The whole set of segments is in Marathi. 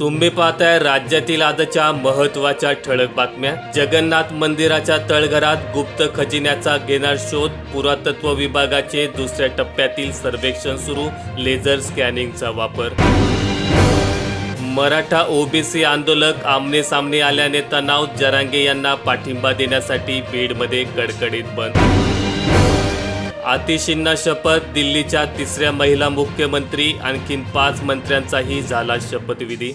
तुम्ही पाहताय राज्यातील आजच्या महत्त्वाच्या ठळक बातम्या. जगन्नाथ मंदिराच्या तळघरात गुप्त खजिन्याचा घेणार शोध. पुरातत्व विभागाचे दुसऱ्या टप्प्यातील सर्वेक्षण सुरू. लेझर स्कॅनिंगचा वापर. मराठा ओबीसी आंदोलक आमने सामने आल्याने तणाव. जरांगे यांना पाठिंबा देण्यासाठी बीडमध्ये कडकडीत बंद. आतिशींना शपथ दिल्लीच्या तिसऱ्या महिला मुख्यमंत्री आणखीन पाच मंत्र्यांचाही झाला शपथविधी.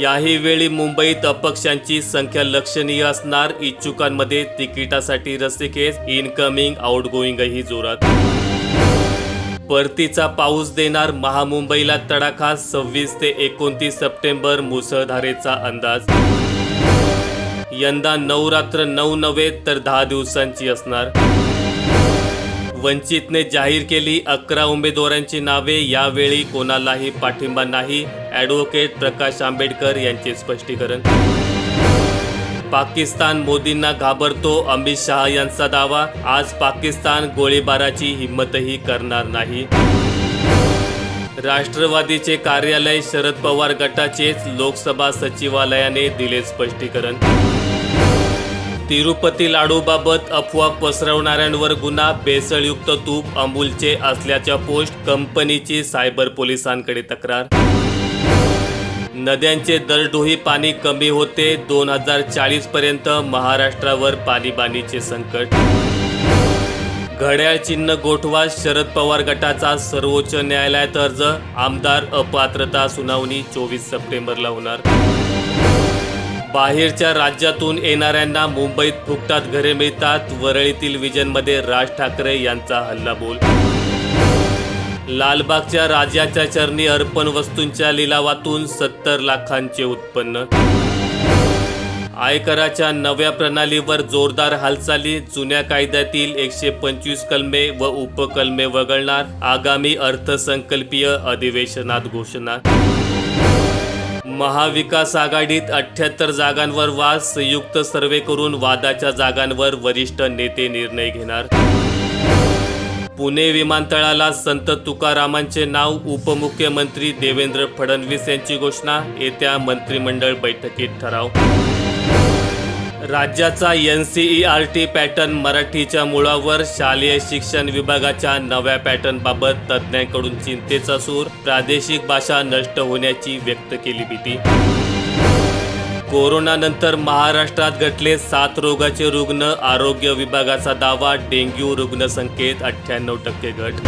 याही वेळी मुंबईत अपक्षांची संख्या लक्षणीय असणार इच्छुकांमध्ये तिकिटासाठी रसिकेस इनकमिंग आउटगोईंगही जोरात. परतीचा पाऊस देणार महामुंबईला तडाखा सव्वीस ते एकोणतीस सप्टेंबर मुसळधारेचा अंदाज. यंदा नऊ रात्र नऊ नव्हे तर दहा दिवसांची असणार. वंचितने जाहीर केली अकरा उमेदवारांची नावे यावेळी कोणालाही पाठिंबा नाही. ॲडव्होकेट प्रकाश आंबेडकर यांचे स्पष्टीकरण. पाकिस्तान मोदींना घाबरतो अमित शहा यांचा दावा. आज पाकिस्तान गोळीबाराची हिंमतही करणार नाही. राष्ट्रवादीचे कार्यालय शरद पवार गटाचेच लोकसभा सचिवालयाने दिले स्पष्टीकरण. तिरुपती लाडूबाबत अफवा पसरवणाऱ्यांवर गुन्हा बेसळयुक्त तूप अमूलचे असल्याच्या पोस्ट कंपनीची सायबर पोलिसांकडे तक्रार. नद्यांचे दरडोही पाणी कमी होते दोन हजार चाळीस पर्यंत महाराष्ट्रावर पाणीबाणीचे संकट. घड्याळ चिन्ह गोठवा शरद पवार गटाचा सर्वोच्च न्यायालयात अर्ज आमदार अपात्रता सुनावणी चोवीस सप्टेंबरला होणार. बाहेरच्या राज्यातून येणाऱ्यांना मुंबईत फुकटात घरे मिळतात. वरळीतील विजनमध्ये राज ठाकरे यांचा हल्लाबोल. लालबागच्या राजाच्या चरणी अर्पण वस्तूंच्या लिलावातून सत्तर लाखांचे उत्पन्न. आयकराच्या नव्या प्रणालीवर जोरदार हालचाली. जुन्या कायद्यातील एकशे पंचवीस कलमे व उपकलमे वगळणार. आगामी अर्थसंकल्पीय अधिवेशनात घोषणा महाविकास आघाडीत अठ्याहत्तर जागांवर वाद संयुक्त सर्वे करून वादाच्या जागांवर वरिष्ठ नेते निर्णय घेणार. पुणे विमानतळाला संत तुकारामांचे नाव उपमुख्यमंत्री देवेंद्र फडणवीस यांची घोषणा येत्या मंत्रिमंडळ बैठकीत ठराव. राज्याचा N C E R T pattern मराठीच्या मुळावर शालेय शिक्षण विभागाच्या नव्या पॅटर्नबाबत तज्ज्ञांकडून चिंतेचा सूर प्रादेशिक भाषा नष्ट होण्याची व्यक्त केली भीती. कोरोनानंतर महाराष्ट्रात घटले सात रोगाचे रुग्ण आरोग्य विभागाचा दावा डेंग्यू रुग्णसंख्येत अठ्ठ्याण्णव टक्के घट.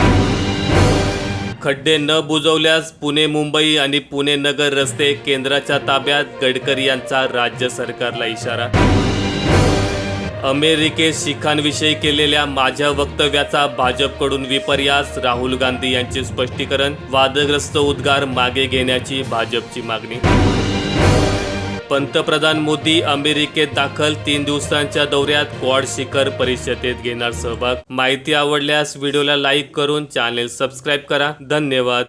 खड्डे न बुजवल्यास पुणे मुंबई आणि पुणे नगर रस्ते केंद्राच्या ताब्यात गडकरी यांचा राज्य सरकारला इशारा. अमेरिकेत शिखांविषयी केलेल्या माझ्या वक्तव्याचा भाजपकडून विपर्यास. राहुल गांधी यांचे स्पष्टीकरण वादग्रस्त उद्गार मागे घेण्याची भाजपची मागणी. पंतप्रधान मोदी अमेरिकेत दाखल तीन दिवसांच्या दौऱ्यात क्वाड शिखर परिषदेत घेणार सहभाग. माहिती आवडल्यास व्हिडिओला लाईक करून चॅनेल सबस्क्राईब करा. धन्यवाद.